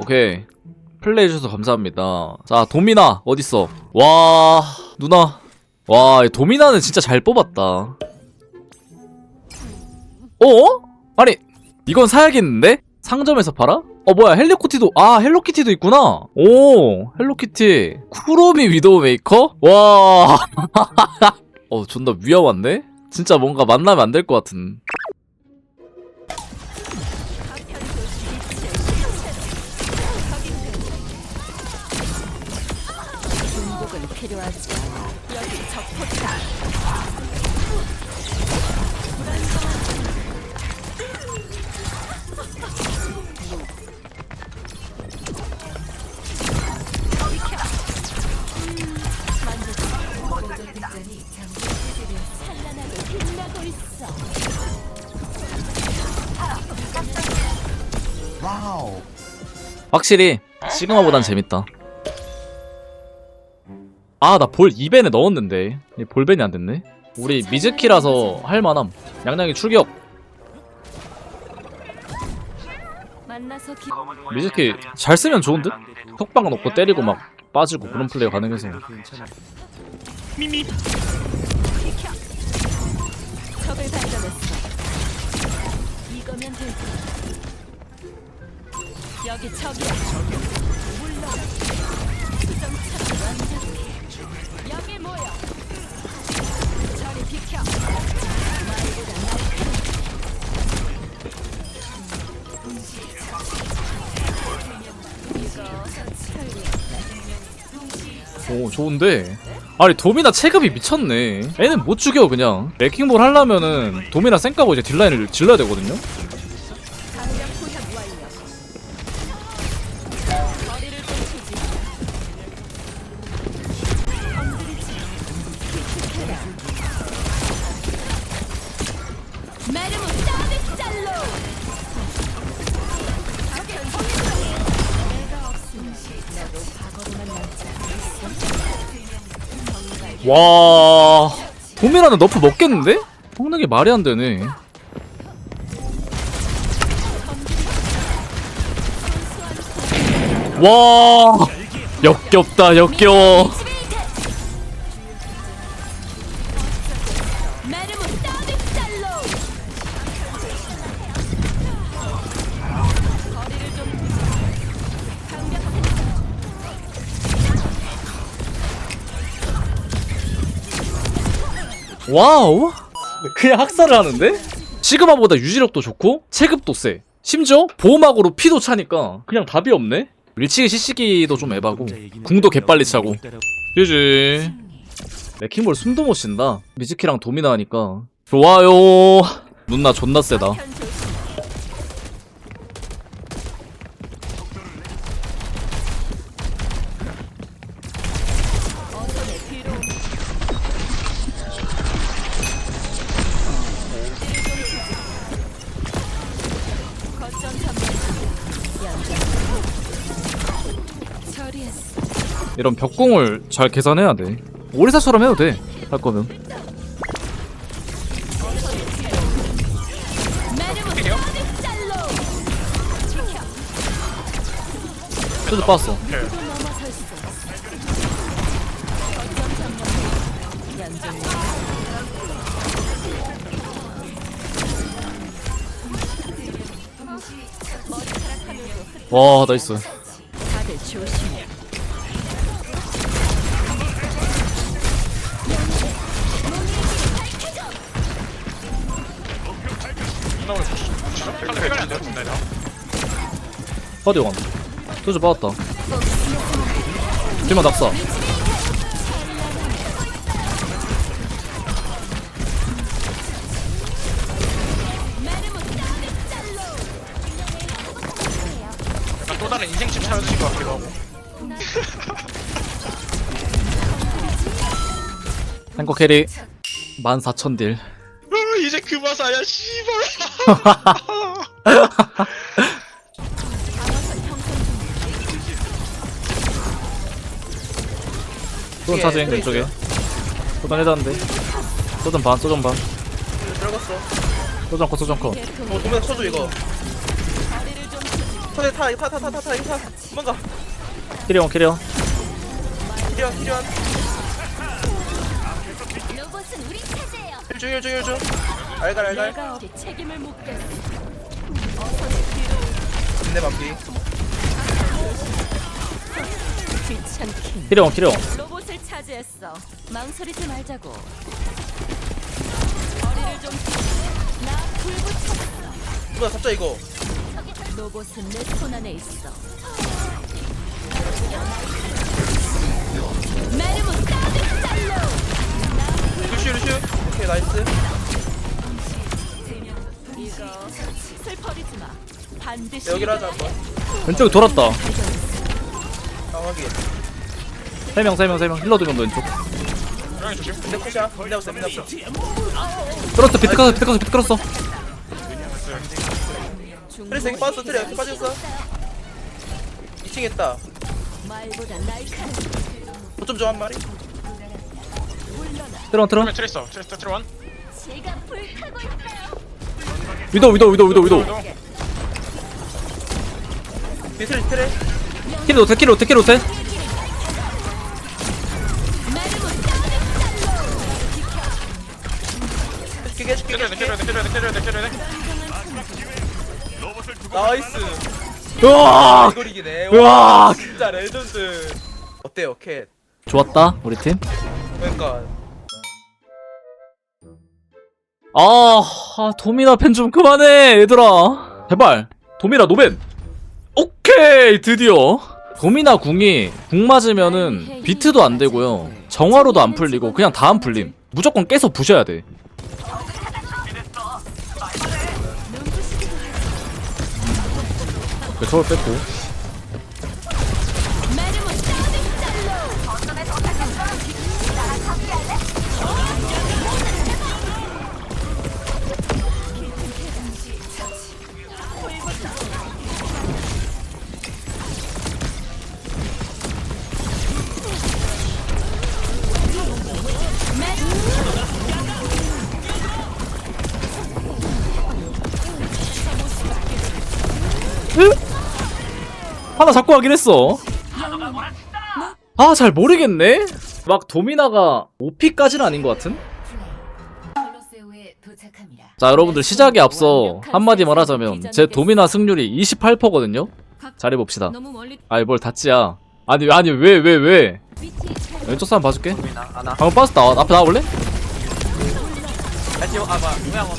오케이. 플레이 해주셔서 감사합니다. 자, 도미나, 어딨어? 와, 누나. 와, 이 도미나는 진짜 잘 뽑았다. 어? 아니, 이건 사야겠는데? 상점에서 팔아? 어, 뭐야, 헬리코티도, 아, 헬로키티도 있구나. 오, 헬로키티. 쿠로미 위도우 메이커? 와. 어, 존나 위험한데? 진짜 뭔가 만나면 안 될 것 같은. 확실히 시그마보단 재밌다. 아, 나 볼 2벤에 넣었는데. 이 볼벤이 안 됐네. 우리 미즈키라서 할만함. 양양이 출격. 미즈키 잘 쓰면 좋은 듯? 톡방 놓고 때리고 막 빠지고 그런 플레이가 가능해서. 여기 적이야. 오, 좋은데. 아니, 도미나 체급이 미쳤네. 애는 못 죽여, 그냥. 레킹볼 하려면은 도미나 쌩까고 이제 딜라인을 질러야 되거든요? 와. 도미나는 너프 먹겠는데? 성능이 말이 안 되네. 와. 역겹다, 역겨워. 와우. 그냥 학살을 하는데? 시그마보다 유지력도 좋고 체급도 세. 심지어 보호막으로 피도 차니까 그냥 답이 없네. 밀치기 시시기도 좀 에바고 궁도 개빨리 차고. 유지. 레킹볼 숨도 못 쉰다. 미즈키랑 도미나 하니까 좋아요. 누나 존나 세다. 이런 벽공을 잘 계산해야 돼. 오리사처럼 해도 돼. 할 거면. 슈드 빠졌어. 와 나이스. 파디 원. 슈드 빠졌다. 딜만 낙사. 약간 또 다른 인생집 차려주신 것 같기도 하고 한국 캐리 14,000딜. 으, 이제 그마사야 씨발 소전 차징 왼쪽에. 소전 해자는데. 소전 반, 소전 반. 들어갔어 소전 커, 소전 커. 어 도면 쳐줘 이거. 손에 타, 타, 타, 타, 타, 타, 이거 타. 도망가. 키리온 키리온 기련, 기련. 로봇은 우리 차지예요. 일중, 일중, 일중. 알갈, 알갈. 내가 어디 책임을 묻겠어. 내 밤비. 귀찮긴. 키리온 키리온 차지했어. 망설이지 말자고. 머리를 좀. 나 불붙였어. 누나 잡자 이거. 로봇은 내 손 안에 있어. 메르무 따뜻 달로. 루슈, 루슈. 오케이, 나이스. 이거 슬퍼리지 마. 반드시 여기로 하자 한번. 왼쪽에 돌았다 상하게. 3명 3명 3명 힐러 두명 왼쪽 형이 조심 근데 푸시야. 근데 없어, 근데 없어. 끌었어 비트 끌었어 비트 끌었어 비트 끌었어 트레스 여기 빠졌어, 트레 여기 빠졌어. 2층 있다. 말보다 날카로운 거점 좀한 마리. 트론 트론 그러면 트레이서 트레이서 트레원 제가 불타고 있어요. 위도 위도 위도 위도 위도 비슬 트레. 키리 로테 키리 로테 키리 로테 돼돼돼돼 나이스. 으악! 이걸 이기네. 으악! 와, 진짜 레전드. 어때요, 캣? 좋았다 우리 팀. 그러니까. 아, 아 도미나 팬 좀 그만해 얘들아. 제발. 도미나 노벤. 오케이 드디어. 도미나 궁이 궁 맞으면은 비트도 안 되고요. 정화로도 안 풀리고 그냥 다안 풀림. 무조건 깨서 부셔야 돼 네, 서울 뺐고 으? 하나 잡고 가긴 했어. 아 잘 모르겠네. 막 도미나가 OP까지는 아닌 것 같은? 자 여러분들 시작에 앞서 한마디만 하자면 제 도미나 승률이 28%거든요. 잘해봅시다. 아이 뭘 다치야? 아니 아니 왜 왜 왜? 위치 왼쪽 사람 봐줄게. 방금 빠졌다. 나- 앞에 나올래? 아 노양원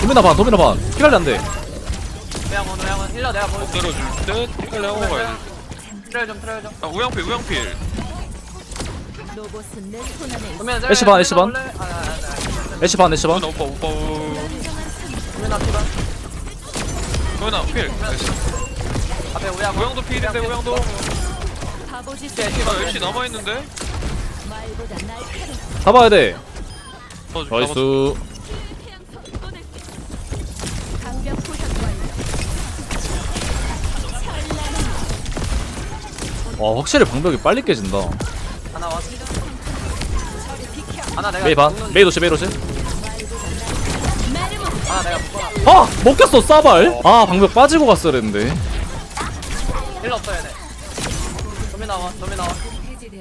도미나 반 도미나 반. 피갈리 안돼 노양원 노양원 힐러 내가 뭐 때려줄 듯? 이걸 내가 먹어야 돼. 트레 좀 트레 좀. 아, 우양필 우양필. 로봇은 내 손 안에 있어. 도미나 애쉬 반, 애쉬 반. 아아아 애쉬 반 애쉬 반. 도현아 오빠 오빠. 도미나 피반. 도현아 필. 나이스. 앞에 우양. 우양도 필인데 우양도. 바보짓 아 열시 남아있는데? 말보다 잡아야 돼. 더 나이스 와 확실히 방벽이 빨리 깨진다 하나 왔어. 하나 내가 메이 반 메이 도시 메이 도시 하나 내가 묶어놔. 아 먹혔어 싸발 아 방벽 빠지고 갔어야 했는데 힐러 없어야 돼. 도미 나와 도미 나와.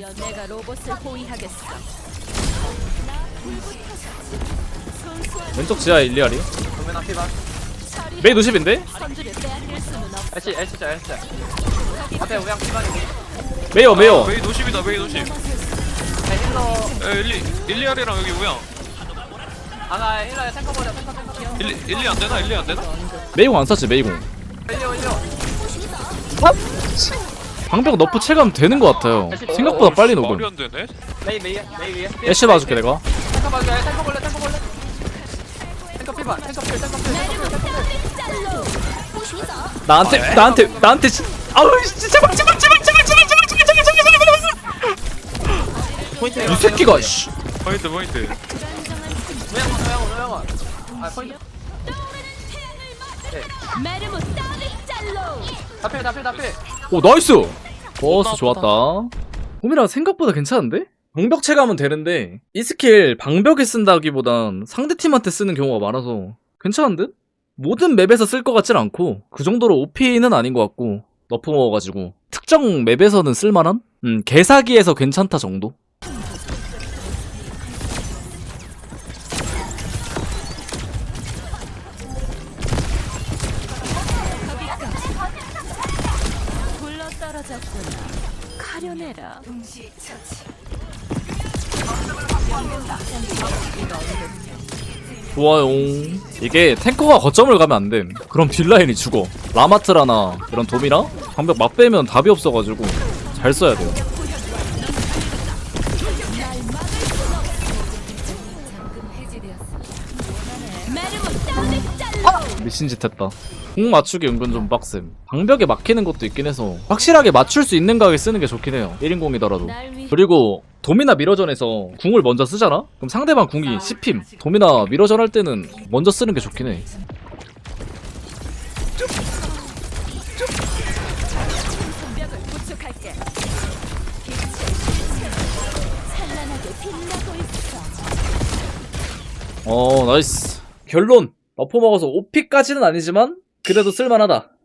연내가 로봇을 호위하겠어. 왼쪽 지하 일리아리 피반. 메이 도시인데 선두를 빼앗길 수는 없어. 애쉬 애쉬 자 애쉬. 앞에 우양 피반이고. 메이어 메이어 메이 노십이다 메이 노십. 네, 힐러 에 일리 일리아리랑 여기 우양 하나 힐러에 탱커 버려 탱커 탱커. 일리 일리 안 되나? 일리 안 되나? 메이공 안 썼지 메이공 힐러 힐러. 방벽 너프 체감 되는 것 같아요. 생각보다 빨리 말이 녹음 안 되네? 메이 메이 메이 위에. 애쉬 봐줄게 내가. 탱커 봐줘 탱커 볼래 탱커 볼래. 탱커 피반 탱커 필 탱커 필 탱커 필. 짤로. 나한테 나한테 나한테 진- 아우 씨, 제발 제발 제발 포인트. 이 새끼가 씨 포인트 포인트 우양원 우양원 우양원. 아 포인트. 메르무 따뜻 짤로. 다필 다필 다필. 오 나이스 버스 좋았다 홈이랑 생각보다 괜찮은데? 방벽 체감은 되는데 이 스킬 방벽에 쓴다기보단 상대 팀한테 쓰는 경우가 많아서 괜찮은 듯? 모든 맵에서 쓸 것 같진 않고 그 정도로 OP는 아닌 것 같고 너프 먹어가지고 특정 맵에서는 쓸만한? 음 개사기에서 괜찮다 정도? 가려내라. 동시 처치. 좋아요 이게 탱커가 거점을 가면 안돼 그럼 딜라인이 죽어 라마트라나 이런 돔이나 방벽 막 빼면 답이 없어가지고 잘 써야 돼요. 미친 짓 했다. 공 맞추기 은근 좀 빡셈. 방벽에 막히는 것도 있긴 해서 확실하게 맞출 수 있는 각에 쓰는 게 좋긴 해요. 1인공이더라도. 날 위. 그리고 도미나 미러전에서 궁을 먼저 쓰잖아? 그럼 상대방 궁이 씹힘. 도미나 미러전 할 때는 먼저 쓰는 게 좋긴 해. 어 나이스. 결론 너프 먹어서 OP까지는 아니지만 그래도 쓸만하다